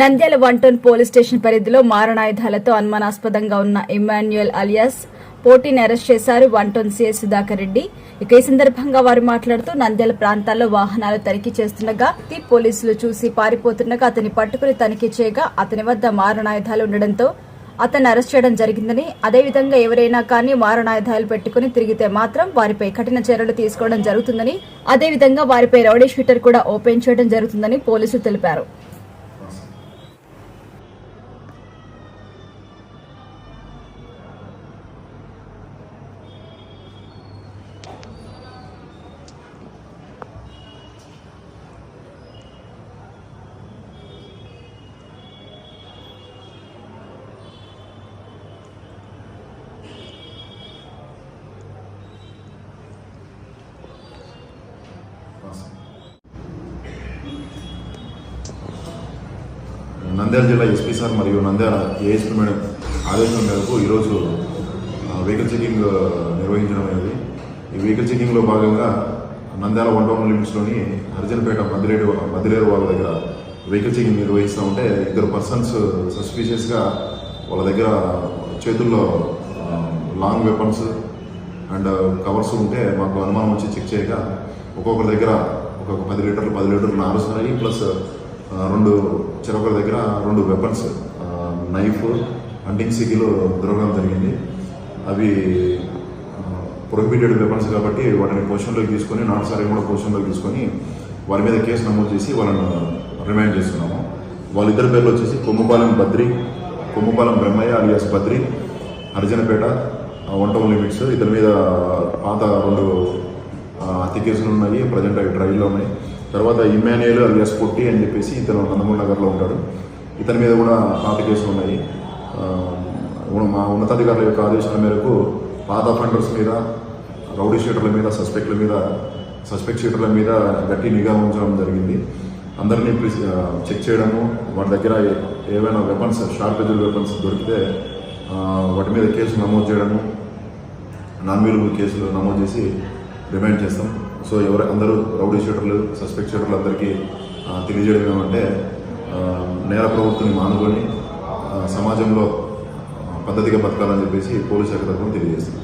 Nandyal one police station పరిధిలో మారణాయుధాలతో అనుమానాస్పదంగా ఉన్న ఇమాన్యుయల్ అలియాస్ పోటీని అరెస్ట్ చేశారు one town CI Sudhakar Reddy. ఇక ఈ సందర్భంగా వారు మాట్లాడుతూ నంద్యాల ప్రాంతాల్లో వాహనాలు తనిఖీ చేస్తుండగా పోలీసులు చూసి పారిపోతుండగా అతని పట్టుకుని తనిఖీ చేయగా అతని వద్ద మారణాయుధాలు ఉండడంతో అతన్ని అరెస్ట్ చేయడం జరిగిందని అదేవిధంగా ఎవరైనా కానీ మారణాయుధాలు పెట్టుకుని తిరిగితే మాత్రం వారిపై కఠిన చర్యలు తీసుకోవడం జరుగుతుందని అదేవిధంగా వారిపై రౌడీ షీటర్ కూడా ఓపెన్ చేయడం జరుగుతుందని పోలీసులు తెలిపారు. నంద్యాల జిల్లా ఎస్పీ సార్ మరియు నంద్యాల ఏఎస్పీ మేడం ఆదేశం మేరకు ఈరోజు వెహికల్ చెకింగ్ నిర్వహించడం అనేది. ఈ వెహికల్ చెకింగ్లో భాగంగా నంద్యాల వన్ టౌన్ లిమిట్స్లోని హరిజన్పేట మద్దిరేడు మద్దిరేరు వాళ్ళ దగ్గర వెహికల్ చెకింగ్ నిర్వహిస్తూ ఉంటే ఇద్దరు పర్సన్స్ సస్పీషియస్గా వాళ్ళ దగ్గర చేతుల్లో లాంగ్ వెపన్స్ అండ్ కవర్స్ ఉంటే మాకు అనుమానం వచ్చి చెక్ చేయగా ఒక్కొక్కరి దగ్గర ఒక్కొక్క పది లీటర్లు పది లీటర్లు నారుస్తున్నాయి ప్లస్ రెండు చెరొకరి దగ్గర రెండు వెపన్స్ నైఫ్ హంటింగ్ సిగిలు దొరకడం జరిగింది. అవి ప్రొహిబిటెడ్ వెపన్స్ కాబట్టి వాటిని పొజిషన్లోకి తీసుకొని నాటు సారీ కూడా పొజిషన్లోకి తీసుకొని వారి మీద కేసు నమోదు చేసి వాళ్ళను రిమాండ్ చేస్తున్నాము. వాళ్ళిద్దరి పేర్లు వచ్చేసి Kommupalem Badri Kommupalem Brahmaiah alias Badri Harijanapeta one town limits ఇతని మీద పాత రెండు ఆ, హత్య కేసులు ఉన్నాయి ప్రజెంట్ అవి ట్రయల్లో ఉన్నాయి. తర్వాత ఇమాన్యుయల్ అలియాస్ పొట్టి అని చెప్పేసి ఇతను నందమూరి నగర్లో ఉంటాడు. ఇతని మీద కూడా పాత కేసులు ఉన్నాయి. మా ఉన్నతాధికారుల యొక్క ఆదేశాల మేరకు పాత ఫండర్స్ మీద రౌడీ షీటర్ల మీద సస్పెక్ట్ల మీద సస్పెక్ట్ షీటర్ల మీద గట్టి నిఘా ఉంచడం జరిగింది. అందరినీ చెక్ చేయడము వాటి దగ్గర ఏవైనా వెపన్స్ షార్ట్ ఎజల్ వెపన్స్ దొరికితే వాటి మీద కేసు నమోదు చేయడము నాన్ అవైలబుల్ కేసులు నమోదు చేసి రిమైండ్ చేస్తాం. సో ఎవరు అందరూ రౌడీ షూటర్లు సస్పెక్ట్ షూటర్లు అందరికీ తెలియజేయడం ఏమంటే నేర ప్రవృత్తిని మానుకొని సమాజంలో పద్ధతిగా బతకాలని చెప్పేసి పోలీసు శాఖ తరఫున తెలియజేస్తాం.